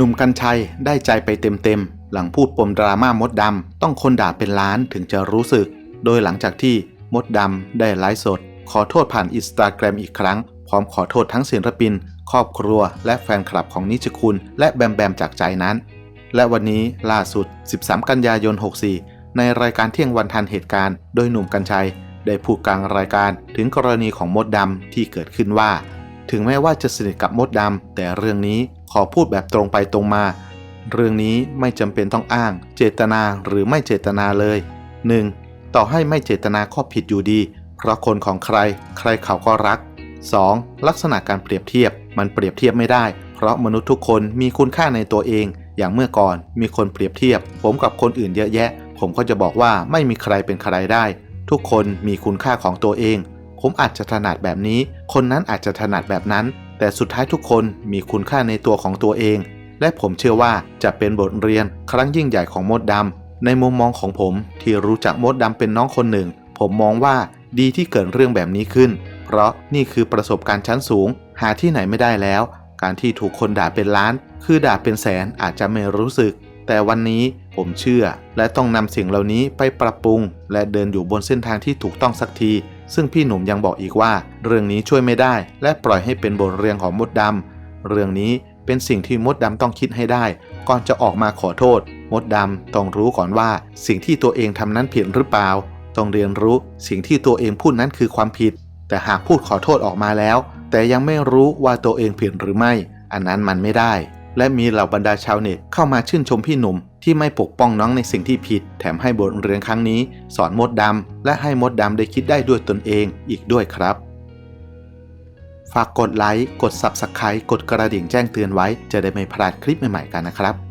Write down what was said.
หนุ่มกัญชัยได้ใจไปเต็มๆ หลังพูดปมดราม่ามดดำต้องคนด่าเป็นล้านถึงจะรู้สึก โดยหลังจากที่มดดำได้ไลฟ์สด ขอโทษผ่านอินสตาแกรมอีกครั้ง พร้อมขอโทษทั้งศิลปิน ครอบครัว และแฟนคลับของนิชคุณ และแบมแบมจากใจนั้น และวันนี้ล่าสุด 13 กันยายน 64 ในรายการเที่ยงวันทันเหตุการณ์ โดยหนุ่มกัญชัย ได้พูดกลางรายการถึงกรณีของมดดำที่เกิดขึ้นว่า ถึงแม้ว่าจะสนิทกับมดดำแต่เรื่องนี้ ขอพูดแบบตรงไปตรงมา เรื่องนี้ไม่จำเป็นต้องอ้าง เจตนาหรือไม่เจตนาเลย 1. ต่อให้ไม่เจตนาก็ผิดอยู่ดี เพราะคนของใคร ใครเขาก็รัก 2. ลักษณะการเปรียบเทียบ มันเปรียบเทียบไม่ได้ เพราะมนุษย์ทุกคนมีคุณค่าในตัวเอง อย่างเมื่อก่อนมีคนเปรียบเทียบ ผมกับคนอื่นเยอะแยะ ผมก็จะบอกว่าไม่มีใครเป็นใครได้ ทุกคนมีคุณค่าของตัวเอง ผมอาจจะถนัดแบบนี้ คนนั้นอาจจะถนัดแบบนั้น แต่สุดท้ายทุกคนมีคุณค่าในตัวของตัวเอง และผมเชื่อว่าจะเป็นบทเรียนครั้งยิ่งใหญ่ของมดดำในมุมมองของผมที่รู้จักมดดำเป็นน้องคนหนึ่ง ผมมองว่าดีที่เกิดเรื่องแบบนี้ขึ้น เพราะนี่คือประสบการณ์ชั้นสูง หาที่ไหนไม่ได้แล้ว การที่ถูกคนด่าเป็นล้าน คือด่าเป็นแสนอาจจะไม่รู้สึก แต่วันนี้ผมเชื่อ และต้องนำสิ่งเหล่านี้ไปปรับปรุง และเดินอยู่บนเส้นทางที่ถูกต้องสักที ซึ่งพี่หนุ่มยังบอกอีกว่า เรื่องนี้ช่วยไม่ได้ และปล่อยให้เป็นบทเรียนของมดดำเรื่องนี้เป็นสิ่งที่มดดำต้องคิดให้ได้ ก่อนจะออกมาขอโทษ มดดำต้องรู้ก่อนว่า สิ่งที่ตัวเองทำนั้นผิดหรือเปล่า ต้องเรียนรู้สิ่งที่ตัวเองพูดนั้นคือความผิด แต่หากพูดขอโทษออกมาแล้ว แต่ยังไม่รู้ว่าตัวเองผิดหรือไม่ อันนั้นมันไม่ได้ และมีเหล่าบรรดาชาวเน็ตเข้ามาชื่นชมพี่หนุ่ม ที่ไม่ปกป้องน้องในสิ่งที่ผิด แถมให้บทเรียนครั้งนี้ สอนมดดำและให้มดดำได้คิดได้ด้วยตนเองอีกด้วยครับ ฝากกดไลค์กด Subscribe กดกระดิ่งแจ้งเตือนไว้ จะได้ไม่พลาดคลิปใหม่ๆกันนะครับ